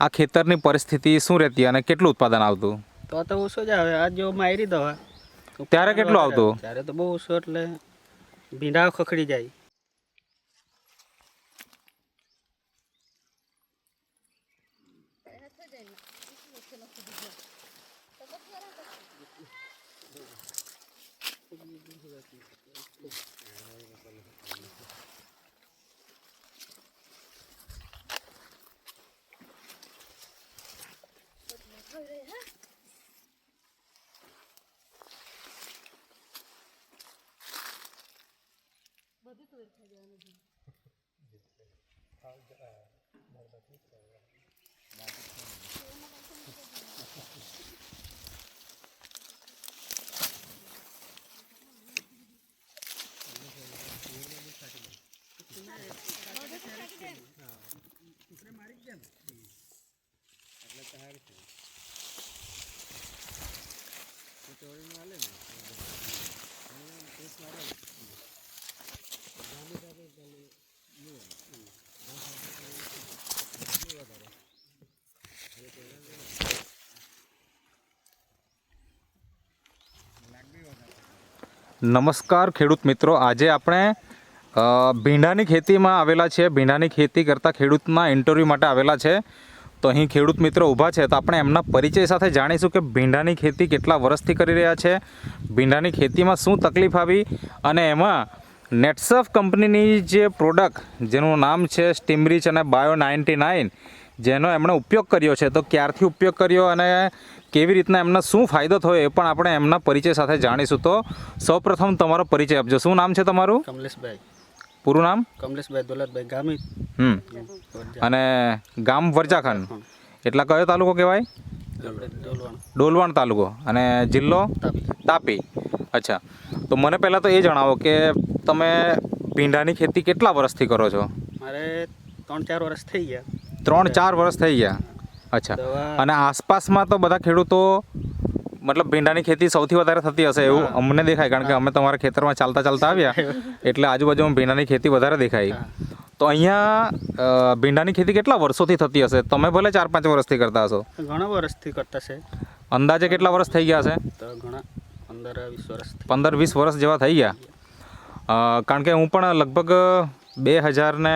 આ ખેતરની પરિસ્થિતિ શું રહેતી અને કેટલું ઉત્પાદન આવતું? તો તો ઓછો જ આવે. આ જો મારી દવા ત્યારે કેટલું આવતું? ત્યારે તો બહુ ઓછો એટલે ભીંડા ખખડી જાય. બધું તોડ થઈ જવાનું છે નમસ્કાર ખેડૂત મિત્રો. આજે આપણે ભીંડાની ખેતીમાં આવેલા છે ભીંડાની ખેતી કરતા ખેડૂતના ઇન્ટરવ્યૂ માટે આવેલા છે. તો અહીં ખેડૂત મિત્રો ઊભા છે. તો આપણે એમના પરિચય સાથે જાણીશું કે ભીંડાની ખેતી કેટલા વર્ષથી કરી રહ્યા છે. ભીંડાની ખેતીમાં શું તકલીફ આવી અને એમાં નેટસફ કંપનીની જે પ્રોડક્ટ જેનું નામ છે સ્ટીમરીચ અને બાયો નાઇન્ટી નાઇન જેનો એમણે ઉપયોગ કર્યો છે. તો ક્યારથી ઉપયોગ કર્યો અને કેવી રીતના એમનો શું ફાયદો થયો એ પણ આપણે એમના પરિચય સાથે જાણીશું. તો સૌપ્રથમ તમારો પરિચય આપજો. શું નામ છે તમારું? કમલેશભાઈ. પૂરું નામ? કમલેશભાઈ દોલતભાઈ ગામી હમ. અને ગામ વરજાખંડ. એટલા કયો તાલુકો કહેવાય? ડોલવાણ. તાલુકો. અને જિલ્લો? તાપી. તાપી. અચ્છા. તો મને પહેલાં તો એ જણાવો કે તમે ભીંડાની ખેતી કેટલા વર્ષથી કરો છો? મારે ત્રણ ચાર વર્ષ થઈ ગયા. ત્રણ ચાર વર્ષ થઈ ગયા. અચ્છા. અને આસપાસમાં તો બધા ખેડૂતો મતલબ ભીંડાની ખેતી સૌથી વધારે થતી હશે એવું અમને દેખાય કારણ કે અમે તમારા ખેતરમાં ચાલતા ચાલતા આવ્યા. એટલે આજુબાજુમાં ભીંડાની ખેતી વધારે દેખાય. તો અહીંયા ભીંડાની ખેતી કેટલા વર્ષોથી થતી હશે? તમે ભલે ચાર પાંચ વર્ષથી કરતા હશો. ઘણા વર્ષથી કરતા છે. અંદાજે કેટલા વર્ષ થઈ ગયા છે? ઘણા પંદર વીસ વર્ષથી. પંદર વીસ વર્ષ જેવા થઈ ગયા. કારણ કે હું પણ લગભગ બે હજાર ને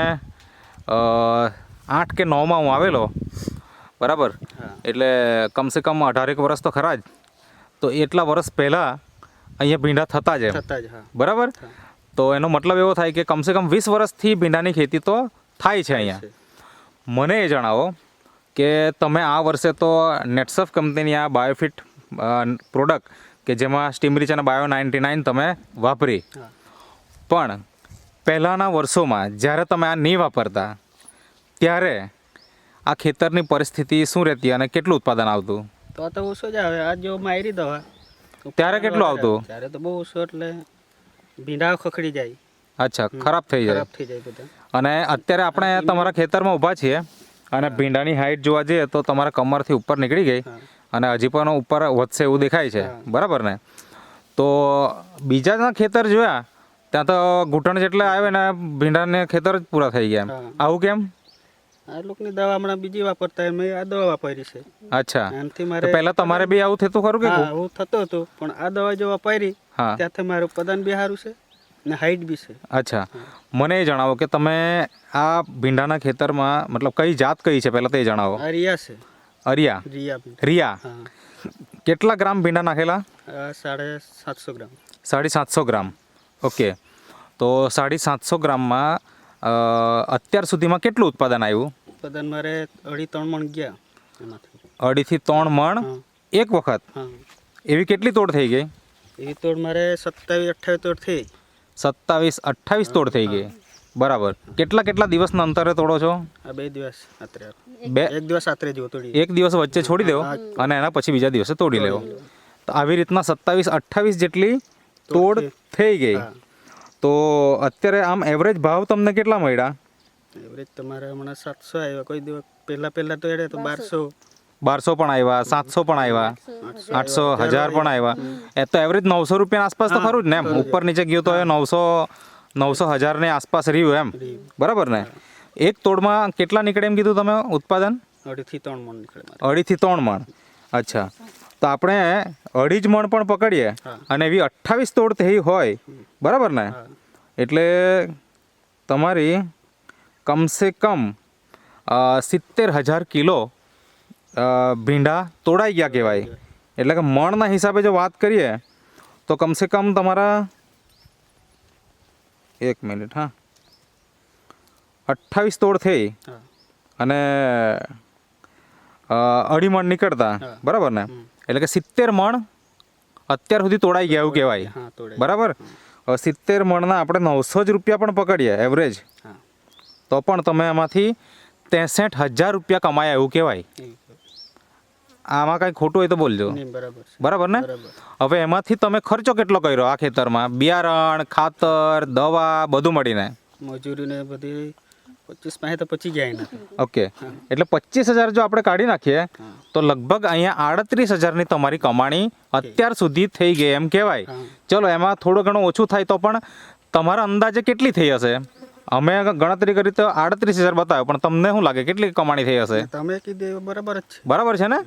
આઠ કે નવમાં હું આવેલો. બરાબર? એટલે કમસે કમ અઢારેક વર્ષ તો ખરા જ. તો એટલા વર્ષ પહેલાં અહીંયા ભીંડા થતા જ બરાબર? તો એનો મતલબ એવો થાય કે કમસે કમ વીસ વર્ષથી ભીંડાની ખેતી તો થાય છે અહીંયા. મને એ જણાવો કે તમે આ વર્ષે તો નેટસફ કંપનીની આ બાયોફિટ પ્રોડક્ટ કે જેમાં સ્ટીમરીચ અને બાયો નાઇન્ટી નાઇન તમે વાપરી. પણ પહેલાંના વર્ષોમાં જ્યારે તમે આ નહીં વાપરતા ત્યારે આ ખેતરની પરિસ્થિતિ શું રહેતી અને કેટલું ઉત્પાદન આવતું? તો તો ઓછો જ આવે. આ જો મારી દવા ત્યારે કેટલું આવતું? ત્યારે તો બહુ ઓછું એટલે ભીંડા ખખડી જાય. અચ્છા ખરાબ થઈ જાય. ખરાબ થઈ જાય બધા. અને અત્યારે આપણે તમારા ખેતરમાં ઊભા છીએ અને ભીંડાની હાઈટ જોવા જઈએ તો તમારા કમરથી ઉપર નીકળી ગઈ અને હજી પણ ઉપર વધશે એવું દેખાય છે. બરાબર ને? તો બીજાના ખેતર જોયા ત્યાં તો ઘૂંટણ જેટલા આવે ને ભીંડાને ખેતર જ પૂરા થઈ ગયા આવું કેમ? આ લોકોની દવા હમણાં બીજી વાપરતા મેં આ દવા વાપરી છે. અચ્છા. એનાથી મારે પહેલા તમારે બી આવું થતું ખરું કે હા હું થતો હતો પણ આ દવા જો વાપરી હા. ત્યાંથી મારું ઉત્પાદન બી સારું છે ને હાઈટ બી છે. અચ્છા. મને એ જણાવો કે તમે આ ભીંડાના ખેતરમાં મતલબ કઈ જાત કઈ છે? પહેલાં તો જણાવો. અરિયા રિયા છે. અરિયા? રિયા રિયા? કેટલા ગ્રામ ભીંડા નાખેલા? સાડા સાતસો ગ્રામ. સાડી સાતસો ગ્રામ. ઓકે. તો સાડી સાતસો ગ્રામમાં અત્યાર સુધીમાં કેટલું ઉત્પાદન આવ્યું? ઉત્પાદન મારે અઢી ત્રણ મણ ગયા એમાંથી. અઢીથી ત્રણ મણ એક વખત? એવી કેટલી તોડ થઈ ગઈ? એવી તોડ મારે સત્તાવીસ અઠ્ઠાવીસ તોડ થઈ. સત્તાવીસ અઠ્ઠાવીસ તોડ થઈ ગઈ. બરાબર. કેટલા કેટલા દિવસના અંતરે તોડો છો? બે દિવસ બે એક દિવસ આત્રે જેવો તોડી એક દિવસ વચ્ચે છોડી દેવો અને એના પછી બીજા દિવસે તોડી લેવો. તો આવી રીતના સત્તાવીસ અઠ્ઠાવીસ જેટલી તોડ થઈ. ગઈ. તો અત્યારે આમ એવરેજ ભાવ તમને કેટલા મળ્યા? એવરેજ તમારે હમણાં સાતસો આવ્યા. કોઈ દિવસ પહેલા પહેલા તો એડે તો બારસો. બારસો. પણ આવ્યા સાતસો પણ આવ્યા આઠસો હજાર પણ આવ્યા. એ તો એવરેજ નવસો રૂપિયા આસપાસ તો ખરું જ ને એમ? ઉપર નીચે ગયું તો એ નવસો નવસો હજારની આસપાસ રહ્યું એમ? બરાબર ને? એક તોડમાં કેટલા નીકળે એમ કીધું તમે ઉત્પાદન? અઢીથી ત્રણ મણ નીકળે અઢીથી ત્રણ મણ. અચ્છા. તો આપણે અઢી જ મણ પણ પકડીએ અને એવી અઠ્ઠાવીસ તોડ થઈ હોય બરાબર ને? એટલે તમારી કમસે કમ સિત્તેર હજાર કિલો ભીંડા તોડાઈ ગયા કહેવાય. એટલે કે મણના હિસાબે જો વાત કરીએ તો કમસે કમ તમારા એક મિનિટ હા. અઠ્ઠાવીસ તોડ થઈ અને અઢી મણ નીકળતા. બરાબર ને? એટલે કે સિત્તેર મણ અત્યાર સુધી તોડાઈ ગયા એવું કહેવાય. બરાબર? સિત્તેર મણના આપણે નવસો જ રૂપિયા પણ પકડીએ એવરેજ તો પણ તમે એમાંથી ત્રેસઠ હજાર રૂપિયા કમાયા એવું કહેવાય. આમાં કાંઈ ખોટું હોય તો બોલજો. બરાબર ને? હવે એમાંથી તમે ખર્ચો કેટલો કર્યો આ ખેતરમાં? બિયારણ ખાતર દવા બધું મળીને? મજૂરીને બધી પચીસ પાસે તો પચી ગયા એના. ઓકે. એટલે પચીસ હજાર જો આપણે કાઢી નાખીએ તો લગભગ અહીંયા આડત્રીસ હજારની તમારી કમાણી અત્યાર સુધી થઈ ગઈ એમ કહેવાય. ચલો એમાં થોડું ઘણું ઓછું થાય તો પણ તમારા અંદાજે કેટલી થઈ હશે? અમે ગણતરી કરી તો આડત્રીસ હજાર બતાવ્યો પણ તમને શું લાગે કેટલી કમાણી થઈ હશે? તમે કીધું બરાબર જ છે. બરાબર છે ને?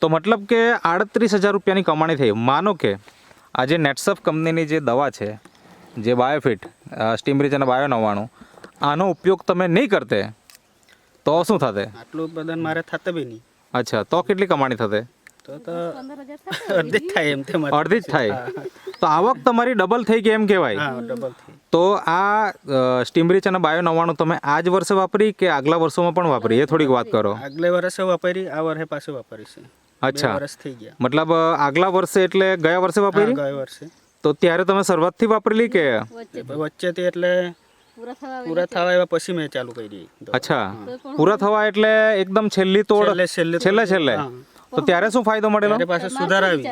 તો મતલબ કે આડત્રીસ હજાર રૂપિયાની કમાણી થઈ. માનો કે આ જે નેટસફ કંપનીની જે દવા છે જે બાયોફિટ સ્ટીમરીચ અને બાયો નવ્વાણું આનો ઉપયોગ તમે નહીં કરતે તો શું થતે? આટલું ઉત્પાદન મારે થતે બી નહીં. અચ્છા તો કેટલી કમાણી થતે? તો તો અડધી જ થાય એમ તે અડધી જ થાય? તો આવક તમારી ડબલ થઈ ગઈ એમ કહેવાય? ડબલ થઈ. તો આ સ્ટીમરીચ અને બાયો નવ્વાણું તમે આ જ વર્ષે વાપરી કે આગલા વર્ષોમાં પણ વાપરી? એ થોડીક વાત કરો. આગલે વર્ષે વાપરી આ વર્ષે પાછું વાપરી છે. અચ્છા. વર્ષ થઈ ગયા. મતલબ આગલા વર્ષે એટલે ગયા વર્ષે વાપરી? ગયા વર્ષે. તો ત્યારે તમે શરૂઆતથી વાપરેલી કે? વચ્ચેથી એટલે પૂરા થવા એવા પછી મેં ચાલુ કરી અચ્છા. પૂરા થવા એટલે એકદમ છેલ્લી તોડ છેલ્લે છેલ્લે. તો ત્યારે શું ફાયદો મળેલો? પાસે પાછું સુધાર આવી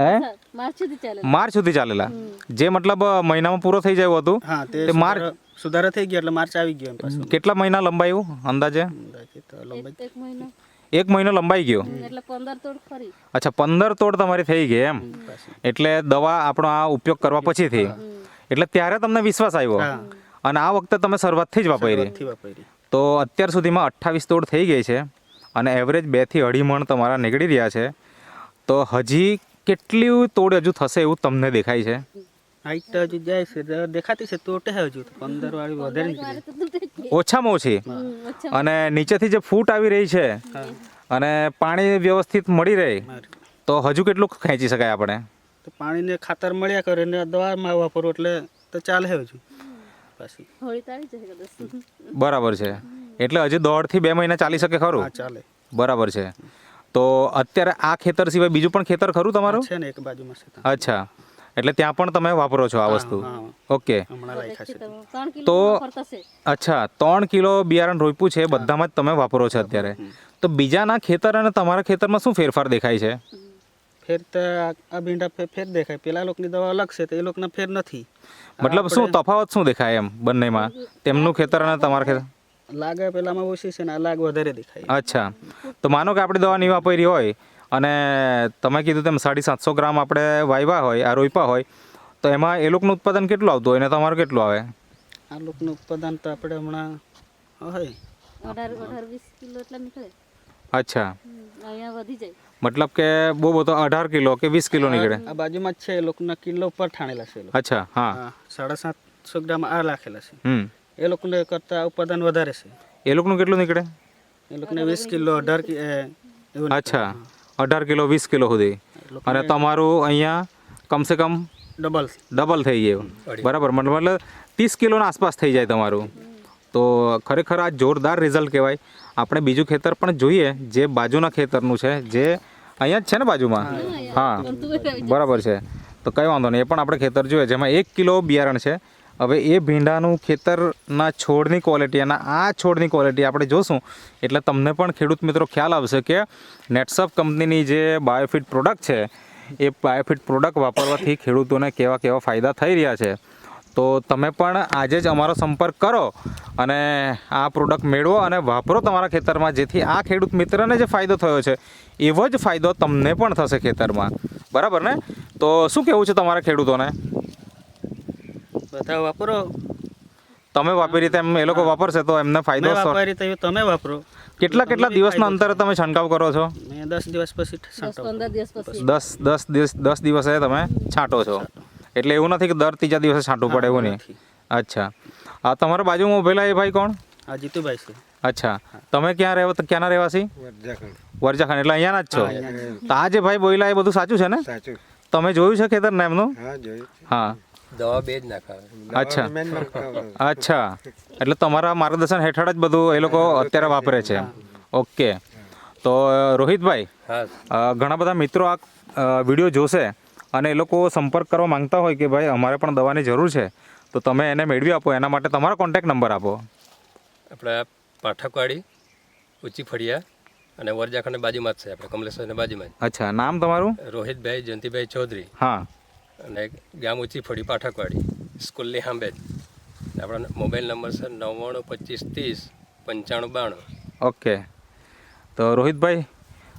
હે? માર્ચ સુધી ચાલે માર્ચ સુધી ચાલેલા. જે મતલબ મહિનામાં પૂરો થઈ જાય હતું. તે તે માર્ચ- સુધારો- થઈ ગયો એટલે માર્ચ આવી ગયો કેટલા મહિના લંબાયું અંદાજે? એક મહિનો. લંબાઈ ગયો. એટલે પંદર તોડ ખરી. અચ્છા પંદર તોડ તમારી થઈ ગઈ એમ. એટલે દવા આપણો આ ઉપયોગ કરવા પછીથી. એટલે ત્યારે તમને વિશ્વાસ આવ્યો. અને આ વખતે તમે શરૂઆતથી જ વાપરી વાપરી તો અત્યાર સુધીમાં અઠ્ઠાવીસ તોડ થઈ ગઈ છે અને એવરેજ બેથી અઢી મણ તમારા નીકળી રહ્યા છે. તો હજી કેટલી તોડ હજુ થશે એવું તમને દેખાય છે? હાઈટ તો હજુ જાય છે દેખાતી છે તોટે હજુ. તો પંદર વાળી વધારે નીકળી. ઓછામાં ઓછી? અને નીચેથી જે ફૂટ આવી રહી છે અને પાણી વ્યવસ્થિત મળી રહે તો હજુ કેટલું ખેંચી શકાય આપણે? તો પાણીને ખાતર મળ્યા કરે ને દવામાં વાપરો એટલે તો ચાલે હજુ. પાછી. હોળી તો આવી જશે કદાચ. બરાબર છે. એટલે હજી દોઢથી બે મહિના ચાલી શકે ખરું? હા ચાલે. બરાબર છે. તો અત્યારે આ ખેતર સિવાય બીજું પણ ખેતર ખરું તમારું? છે ને એક બાજુમાં છે અચ્છા. એટલે ત્યાં પણ તમે વાપરો છો આ વસ્તુ? ઓકે. તો અચ્છા ત્રણ કિલો બિયારણ રોપ્યું છે બધામાં જ તમે વાપરો છો અત્યારે. તો બીજાના ખેતર અને તમારા ખેતરમાં શું ફેરફાર દેખાય છે? ફેર તો આ ભીંડા ફેર ફેર દેખાય. પેલા લોકોની દવા અલગ છે તો એ લોકોના ફેર નથી. મતલબ શું તફાવત શું દેખાય એમ બંનેમાં? તેમનું ખેતર અને તમારા ખેતર? લાગે પેલામાં ઓછી છે ને આ લાગ વધારે દેખાય. અચ્છા. તો માનો કે આપણે દવા નહીં વાપરી હોય અને તમે કીધું તેમ સાડી સાતસો ગ્રામ આપણે વાવ્યા હોય આ રોપા હોય તો એમાં એ લોકોનું ઉત્પાદન કેટલું આવતું હોય ને તમારું કેટલું આવે? આ લોકોનું ઉત્પાદન તો આપણે હમણાં હોય. અઢાર અઢાર વીસ કિલો એટલા નીકળે. અચ્છા. અહીંયા વધી જાય. મતલબ કે બહુ બધો અઢાર કિલો કે વીસ કિલો નીકળે? આ બાજુમાં જ છે એ લોકોના કિલો ઉપર ઠાણેલા છે અચ્છા હા. સાડા સાતસો ગ્રામ આ રાખેલા છે. એ લોકોને કરતાં ઉત્પાદન વધારે છે. એ લોકોનું કેટલું નીકળે? એ લોકોને વીસ કિલો અઢાર અચ્છા અઢાર કિલો વીસ કિલો સુધી. અને તમારું અહીંયા કમસે કમ ડબલ. ડબલ થઈ ગયું. બરાબર મતલબ ત્રીસ કિલોના આસપાસ થઈ જાય તમારું. તો ખરેખર આ જોરદાર રિઝલ્ટ કહેવાય. આપણે બીજું ખેતર પણ જોઈએ જે બાજુના ખેતરનું છે જે અહીંયા જ છે ને બાજુમાં? હા બરાબર છે. તો કંઈ વાંધો નહીં એ પણ આપણે ખેતર જોઈએ જેમાં એક કિલો બિયારણ છે. હવે એ ભીંડાનું ખેતરના છોડની ક્વોલિટી અને આ છોડની ક્વોલિટી આપણે જોશું. એટલે તમને પણ ખેડૂત મિત્રો ખ્યાલ આવશે કે નેટસફ કંપનીની જે બાયોફિટ પ્રોડક્ટ છે એ બાયોફિટ પ્રોડક્ટ વાપરવાથી ખેડૂતોને કેવા કેવા ફાયદા થઈ રહ્યા છે. તો તમે પણ આજે જ અમારો સંપર્ક કરો અને આ પ્રોડક્ટ મેળવો અને વાપરો તમારા ખેતરમાં જેથી આ ખેડૂત મિત્રને જે ફાયદો થયો છે એવો જ ફાયદો તમને પણ થશે ખેતરમાં. બરાબર ને? તો શું કહેવું છે તમારા ખેડૂતોને? બધા વાપરો. તમે વાપરી તેમ એ લોકો વાપરશે તો એમને ફાયદો વાપરી તો તમે વાપરો. કેટલા કેટલા દિવસના અંતરે તમે છંટકાવ કરો છો? મેં દસ દિવસ પછી દસ દસ દિવસ દસ દિવસે તમે છાંટો છો. એટલે એવું નથી કે દર ત્રીજા દિવસે છાંટવું પડે એવું નહીં. અચ્છા. આ તમારા બાજુમાં ઉભેલા એ ભાઈ કોણ? આ જીતુભાઈ છે. અચ્છા. તમે ક્યાં રહેવા ક્યાંના રહેવાસી? વરજાખંડ. એટલે અહીંયાના જ છો? તો આ જે ભાઈ બોયલા એ બધું સાચું છે ને? તમે જોયું છે ખેતર ને એમનું? હા જોયું છે. હા. દવા બે જ નાખાવે. અચ્છા. અચ્છા. એટલે તમારા માર્ગદર્શન હેઠળ જ બધું એ લોકો અત્યારે વાપરે છે. ઓકે. તો રોહિતભાઈ ઘણા બધા મિત્રો આ વીડિયો જોશે. અને એ લોકો સંપર્ક કરવા માંગતા હોય કે ભાઈ અમારે પણ દવાની જરૂર છે તો તમે એને મેળવી આપો. એના માટે તમારો કોન્ટેક નંબર આપો. આપણે પાઠકવાડી ઊંચી ફળિયા અને વરજાખંડ બાજુમાં જ છે આપણે કમલેશ્વરની બાજુમાં અચ્છા નામ તમારું? રોહિતભાઈ જયંતિભાઈ ચૌધરી. હા. અને ગામ ઊંચી ફળી પાઠકવાડી સ્કૂલની હાંબેજ આપણો મોબાઈલ નંબર છે નવ્વાણું પચીસ ત્રીસ પંચાણું બાણું. ઓકે. તો રોહિતભાઈ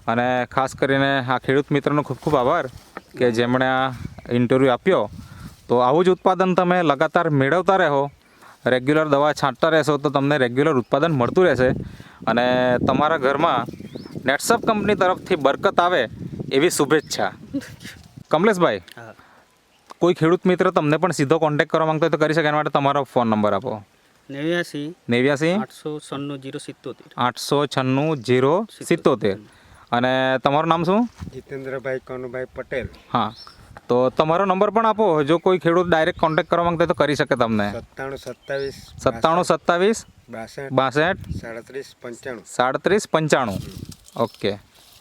અને ખાસ કરીને આ ખેડૂત મિત્રનો ખૂબ ખૂબ આભાર. કે જેમણે આ ઇન્ટરવ્યૂ આપ્યો તો આવું જ ઉત્પાદન તમે લગાતાર મેળવતા રહો રેગ્યુલર દવા છાંટતા રહેશો તો તમને રેગ્યુલર ઉત્પાદન મળતું રહેશે. અને તમારા ઘરમાં નેટસપ કંપની તરફથી બરકત આવે એવી શુભેચ્છા. કમલેશભાઈ કોઈ ખેડૂત મિત્ર તમને પણ સીધો કોન્ટેક્ટ કરવા માંગતો હોય તો કરી શકે એના માટે તમારો ફોન નંબર આપો. નેવ્યાસી નેવ્યાસી આઠસો છન્નું જીરો સિત્તોતેર. આઠસો છન્નું જીરો સિત્તોતેર. અને તમારું નામ શું? જીતેન્દ્રભાઈ કનુભાઈ પટેલ. હા. તો તમારો નંબર પણ આપો. જો કોઈ ખેડૂત ડાયરેક્ટ કોન્ટેક્ટ કરવા માંગતા તો કરી શકે તમને. સત્તાણું સત્તાવીસ સત્તાણું સત્તાવીસ બાસઠ બાસઠ સાડત્રીસ પંચાણું. સાડત્રીસ પંચાણું. ઓકે.